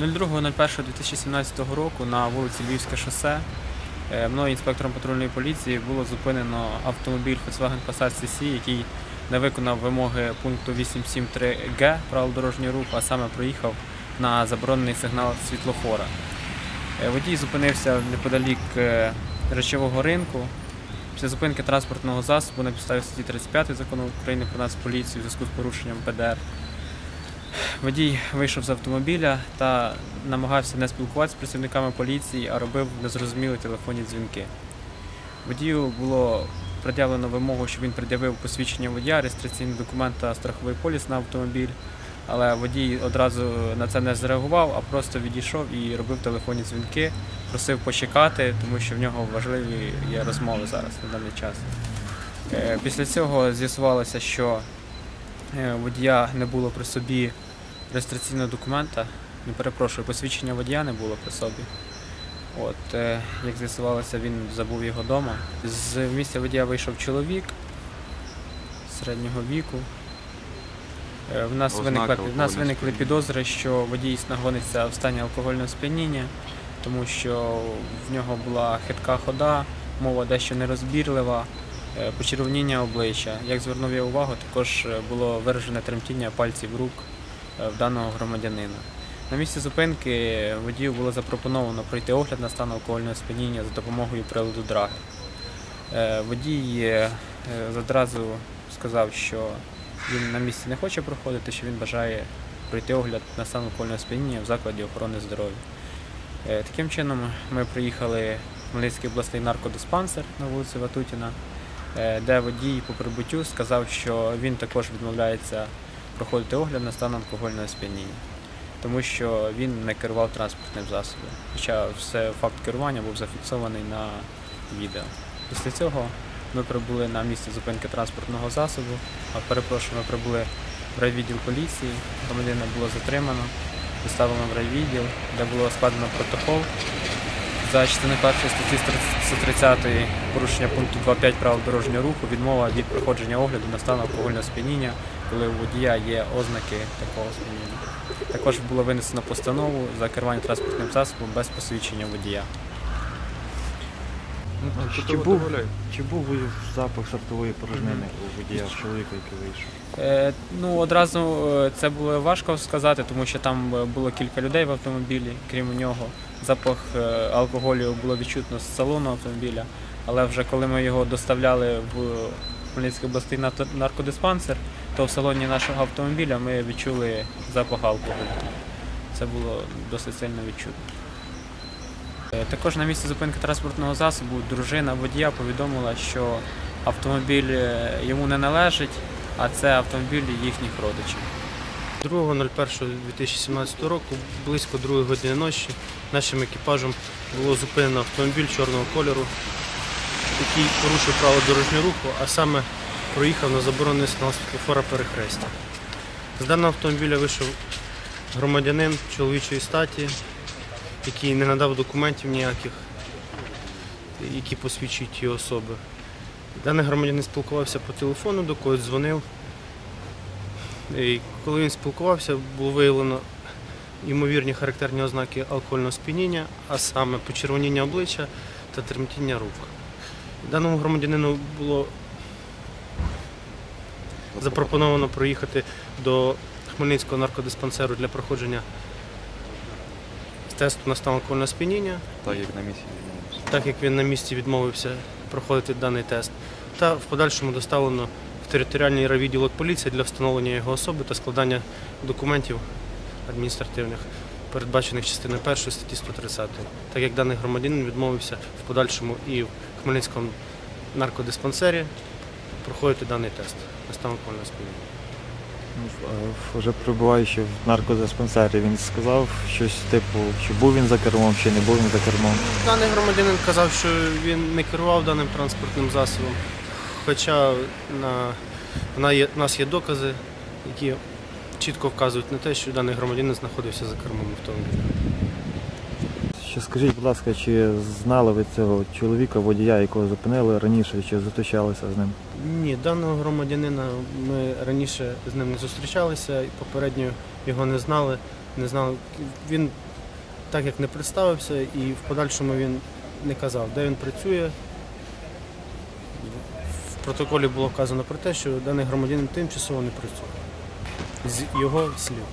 02.01.2017 року на вулиці Львівське шосе е, мною інспектором патрульної поліції було зупинено автомобіль Volkswagen Passat CC, який не виконав вимоги пункту 873Г правил дорожнього руху, а саме проїхав на заборонений сигнал світлофора. Е, Водій зупинився неподалік е, речового ринку. Після зупинки транспортного засобу на підставі статті 35 закону України про Нацполіцію в зв'язку з порушенням ПДР Водій вийшов з автомобіля та намагався не спілкуватися з працівниками поліції, а робив незрозумілі телефонні дзвінки. Водію було пред'явлено вимогу, щоб він пред'явив посвідчення водія, реєстраційний документ та страховий поліс на автомобіль, але водій одразу на це не зреагував, а просто відійшов і робив телефонні дзвінки, просив почекати, тому що в нього важливі є розмови зараз на даний час. Е, Після цього з'ясувалося, що водія не було при собі реєстраційного документа. Не перепрошую, посвідчення водія не було при собі. От, е, як з'ясувалося, він забув його вдома. З місця водія вийшов чоловік середнього віку. Е, В нас, Ознаки виникли, в нас виникли підозри, що водій знаходиться в стані алкогольного сп'яніння, тому що в нього була хитка хода, мова дещо нерозбірлива, е, почервоніння обличчя. Як звернув я увагу, також е, було виражене тремтіння пальців рук е, в даного громадянина. На місці зупинки водію було запропоновано пройти огляд на стан алкогольного сп'яніння за допомогою приладу драги. Е, Водій е, е, одразу сказав, що він на місці не хоче проходити, що він бажає пройти огляд на стан алкогольного сп'яніння в закладі охорони здоров'я. Е, Таким чином ми приїхали в Хмельницький обласний наркодиспансер на вулиці Ватутіна, е, де водій по прибуттю сказав, що він також відмовляється проходити огляд на стан алкогольного сп'яніння, тому що він не керував транспортним засобом. Хоча все факт керування був зафіксований на відео. Після цього ми прибули на місце зупинки транспортного засобу, а перепрошую, ми прибули в райвідділ поліції, громадянина було затримано, доставлено в райвідділ, де було складено протокол за частиною першої статті 130 порушення пункту 2.5 правил дорожнього руху, відмова від проходження огляду на стан алкогольного сп'яніння, коли у водія є ознаки такого сп'яніння. Також було винесено постанову за керування транспортним засобом без посвідчення водія. Чи був, чи був запах сортової порожнини у водія чоловіка, який вийшов? Е, ну, одразу е, це було важко сказати, тому що там е, було кілька людей в автомобілі, крім нього. Запах е, алкоголю було відчутно з салону автомобіля. Але вже коли ми його доставляли в Хмельницький обласний наркодиспансер, то в салоні нашого автомобіля ми відчули запах алкоголю. Це було досить сильно відчутно. Е, Також на місці зупинки транспортного засобу дружина водія повідомила, що автомобіль е, йому не належить, а це автомобіль їхніх родичів. 2.01.2017 року, близько 2 години ночі, нашим екіпажем було зупинено автомобіль чорного кольору, який порушив правила дорожнього руху, а саме проїхав на заборонений сигнал світлофора перехрестя. З даного автомобіля вийшов громадянин чоловічої статі, який не надав документів ніяких, які посвідчують його особи. Даний громадянин спілкувався по телефону, до когось дзвонив. І коли він спілкувався, було виявлено ймовірні характерні ознаки алкогольного сп'яніння, а саме почервоніння обличчя та тремтіння рук. Даному громадянину було запропоновано проїхати до Хмельницького наркодиспансеру для проходження тесту на стан алкогольного сп'яніння Так як на місці відмовився. так як він на місці відмовився проходити даний тест, та в подальшому доставлено територіальний райвідділок поліції для встановлення його особи та складання документів адміністративних, передбачених частиною 1 статті 130, так як даний громадянин відмовився в подальшому і в Хмельницькому наркодиспансері проходити даний тест на стан алкогольного сп'яніння. Ну, е, Вже перебуваючи в наркодиспансері, він сказав щось типу, чи був він за кермом, чи не був він за кермом. Даний громадянин казав, що він не керував даним транспортним засобом, хоча на, в нас є докази, які чітко вказують на те, що даний громадянин знаходився за кермом автомобіля. Ще скажіть, будь ласка, чи знали ви цього чоловіка, водія, якого зупинили раніше, чи зустрічалися з ним? Ні, даного громадянина ми раніше з ним не зустрічалися, і попередньо його не знали. Не знали. Він так як не представився, і в подальшому він не казав, де він працює протоколі було вказано про те, що даний громадянин тимчасово не працює з його слів.